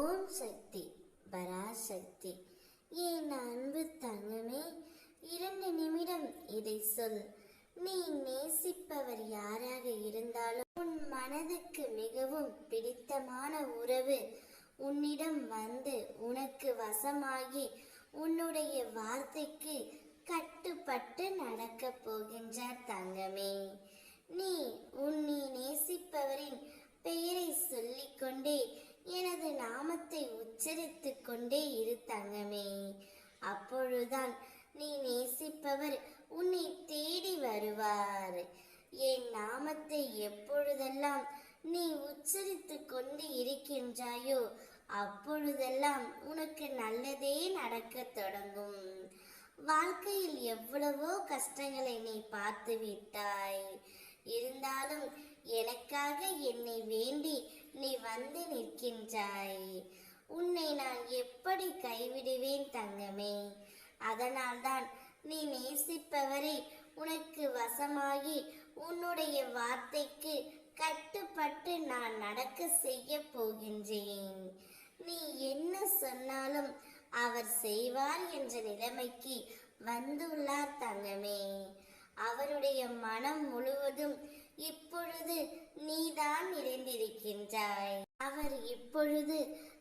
ஓம் சக்தி பராசக்தி. என் அன்பு தங்கமே இரண்டு நிமிடம் இதை சொல். நீ நேசிப்பவர் யாராக இருந்தாலும் உன் மனதுக்கு மிகவும் பிடித்தமான உறவு உன்னிடம் வந்து உனக்கு வசமாகி உன்னுடைய வார்த்தைக்கு கட்டுப்பட்டு நடக்கப் போகின்றார் தங்கமே நீ உன் நீ நேசிப்பவரின் பெயரை சொல்லிக்கொண்டே எனது நாமத்தை உச்சரித்துக் கொண்டே இரு தங்கமே. அப்பொழுதுதான் நீ நேசிப்பவர் உன்னை தேடி வருவார். என் நாமத்தை எப்பொழுதெல்லாம் நீ உச்சரித்துக் கொண்டு இருக்கின்றாயோ அப்பொழுதெல்லாம் உனக்கு நல்லதே நடக்கத் தொடங்கும். வாழ்க்கையில் எவ்வளவோ கஷ்டங்களை நீ பார்த்து விட்டாய். இருந்தாலும் எனக்காக என்னை வேண்டி நீ வந்து நிற்கின்றாய். உன்னை நான் எப்படி கைவிடுவேன் தங்கமே? அதனால்தான் நீ நேசிப்பவரை உனக்கு வசமாகி உன்னுடைய வார்த்தைக்கு கட்டுப்பட்டு நான் நடக்க செய்ய போகின்றேன். நீ என்ன சொன்னாலும் அவர் செய்வார் என்ற நிலைமைக்கு வந்துள்ளார் தங்கமே. அவர் நீதான் நிறைந்திருக்கின்றாய். அவர் இப்பொழுது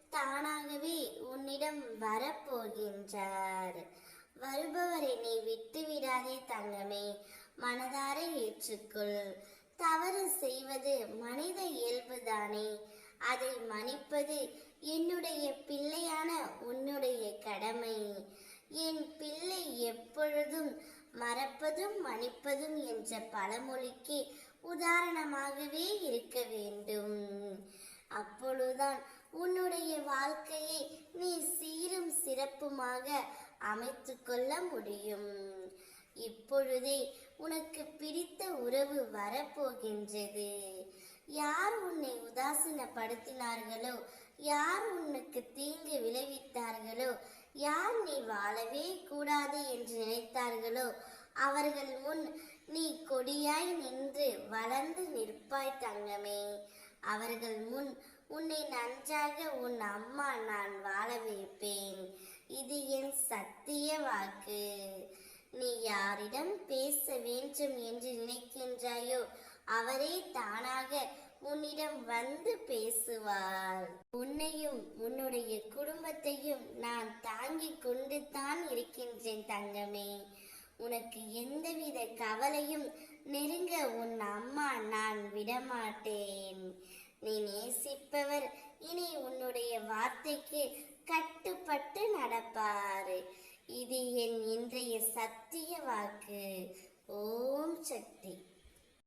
தானாகவே உன்னிடம் வரப்போகின்றார். வருபவரை நீ விட்டு விடாதே தங்கமே மனதார ஏற்றுக்கொள். தவறு செய்வது மனித இயல்புதானே அதை மன்னிப்பது என்னுடைய பிள்ளையான உன்னுடைய கடமை என் பிள்ளை எப்பொழுதும் மறப்பதும் மன்னிப்பதும் என்ற பழமொழிக்கு உதாரணமாகவே இருக்க வேண்டும். அப்பொழுதுதான் உன்னுடைய வாழ்க்கையை நீ சீரும் சிறப்புமாக அமைத்து கொள்ள முடியும். இப்பொழுதே உனக்கு பிடித்த உறவு வரப்போகின்றது. யார் உன்னை உதாசீனப்படுத்தினார்களோ யார் உனக்கு தீங்கு விளைவித்தார்களோ யார் நீ வாழவே கூடாது என்று நினைத்தார்களோ அவர்கள் முன் நீ கொடியாய் நின்று வளர்ந்து நிற்பாய் தங்கமே. அவர்கள் முன் உன்னை நன்றாக உன் அம்மா நான் வாழ வைப்பேன். இது என் சத்திய வாக்கு. நீ யாரிடம் பேச வேண்டும் என்று நினைக்கின்றாயோ அவரே தானாக உன்னிடம் வந்து பேசுவார். உன்னையும் உன்னுடைய குடும்பத்தையும் நான் தாங்கிக் கொண்டு தான் இருக்கின்றேன் தங்கமே. உனக்கு எந்தவித கவலையும் நெருங்க உன் அம்மா நான் விடமாட்டேன். நீ நேசிப்பவர் இனி உன்னுடைய வார்த்தைக்கு கட்டுப்பட்டு நடப்பார். இது என் இன்றைய சத்திய வாக்கு. ஓம் சக்தி.